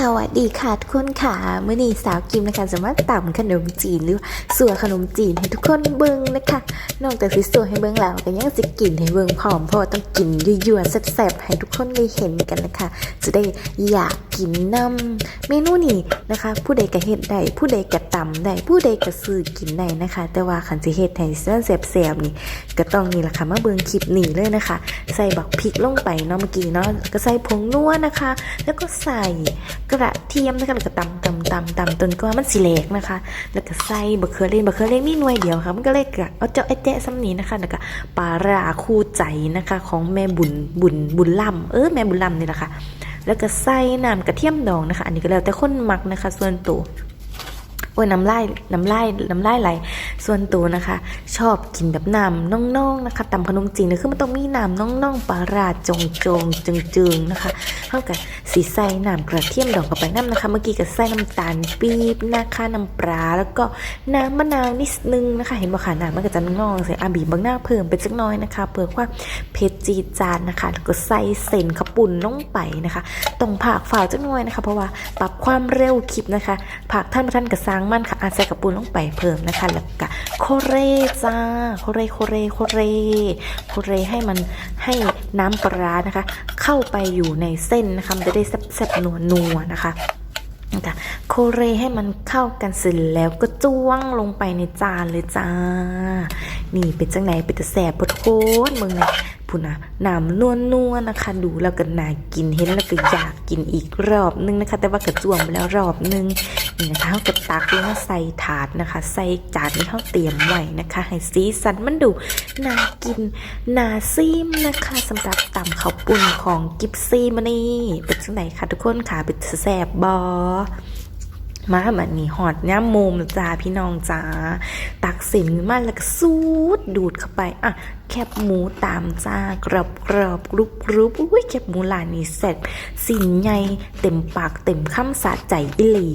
สวัสดีค่ะทุกคนค่ะเมื่อนี้สาวกิมนะคะจะมาต่ำขนมจีนหรือสัวขนมจีนให้ทุกคนเบิ้งนะคะนอกจากสิสัวให้เบิ้งแล้วก็ยังสิกินให้เบิ้งพร้อมเพราะว่าต้องกินยั่วๆแซ่บๆให้ทุกคนได้เห็นกันนะคะ จะได้อยากกินน้ำเมนูนี้นะคะ ผู้ใดก็เฮ็ดได้ผู้ใดก็ตำได้ผู้ใดก็ซื้อกินได้นะคะ แต่ว่าคันสิเฮ็ดให้เส้นแซ่บๆนี่ก็ต้องนี่แหละค่ะมาเบิ่งคลิปนี้เลยนะคะ ใส่บักพริกลงไปเนาะเมื่อกี้เนาะก็ใส่ผงนัวนะคะ แล้วก็ใส่กระเทียมนะคะแล้วก็ตำตำตำตำจนก็มันสิแหลกนะคะ แล้วก็ใส่บะเขือเล่นบะเขือเล่นนี่หน่วยเดียวค่ะมันก็เลยกะเอาเจ้าไอ้แจ๊ะซ้ำนี้นะคะแล้วก็ปลาราคู่ใจนะคะ ของแม่บุญบุญบุญล่ำเออแม่บุญล่ำนี่แหละค่ะ แล้วก็ใส่น้ำกระเทียมดองนะคะ อันนี้ก็แล้วแต่คนมักนะคะ ส่วนตัวโอ้ยน้ำลายน้ำลายน้ำลายไหลส่วนตัวนะคะ ชอบกินแบบน้ำน่องๆนะคะตำขนมจีนเนี่ยคือมันต้องมีน้ำน่องๆปลาราดจงจงจึงจึงๆนะคะเท่ากับ สีใส่น้ำกระเทียมดองเข้าไปน้ำนะคะ เมื่อกี้ก็ใส่น้ำตาลปี๊บนะคะน้ำปลาแล้วก็น้ำมะนาวนิดนึงนะคะ เห็นบ่ค่ะน้ำมันก็จะนองใส่อาบีบบางหน้าเพิ่มไปสักน้อยนะคะ เพื่อความเผ็ดจีดจานนะคะแล้วก็ใส่เส้นขปุ่นลงไปนะคะต้องผักฝ่าวจักหน่อยนะคะ เพราะว่าปรับความเร็วคลิปนะคะผักท่านประท่านกระซังมั่นค่ะอาใส่กระปุ่นลงไปเพิ่มนะคะแล้วก็โคเรจ้าโคเรโคเรโคเรโคเรให้มัน ให้น้ำปลาร้านะคะ เข้าไปอยู่ในเส้นนะคะมันจะได้แซ่บๆนัวๆนะคะนะคะโคเรให้มันเข้ากันเสร็จแล้วก็จ้วงลงไปในจานเลยจ้า นี่เป็นจังไหนเป็นตะแสบปดโคตรมึงนะ พูนะน้ำนวลนวๆนะคะ ดูแล้วก็น่ากินเห็นแล้วก็อยากกินอีกรอบนึงนะคะ แต่ว่ากระจ้วงไปแล้วรอบนึงนี่นะคะเขาก็ตักลงมาใส่ถาดนะคะ ใส่จานที่เขาเตรียมไว้นะคะ ให้สีสันมันดูน่ากินน่าซิมนะคะสำหรับตำข้าวปุ้นของกิฟซี่มานี่เป็นจังไหนคะทุกคนค่ะเป็นแสบบอ มาแบบนี้หอดเนี่ยมุมจ้าพี่น้องจ้าตักสินมาแล้วก็สูดดูดเข้าไปอะแคบหมูตามจ้ากรอบกรอบกรุบกรุบอุ้ยแคบหมูหลานนี่เสร็จสินใหญ่เต็มปากเต็มคำสะใจอิหลี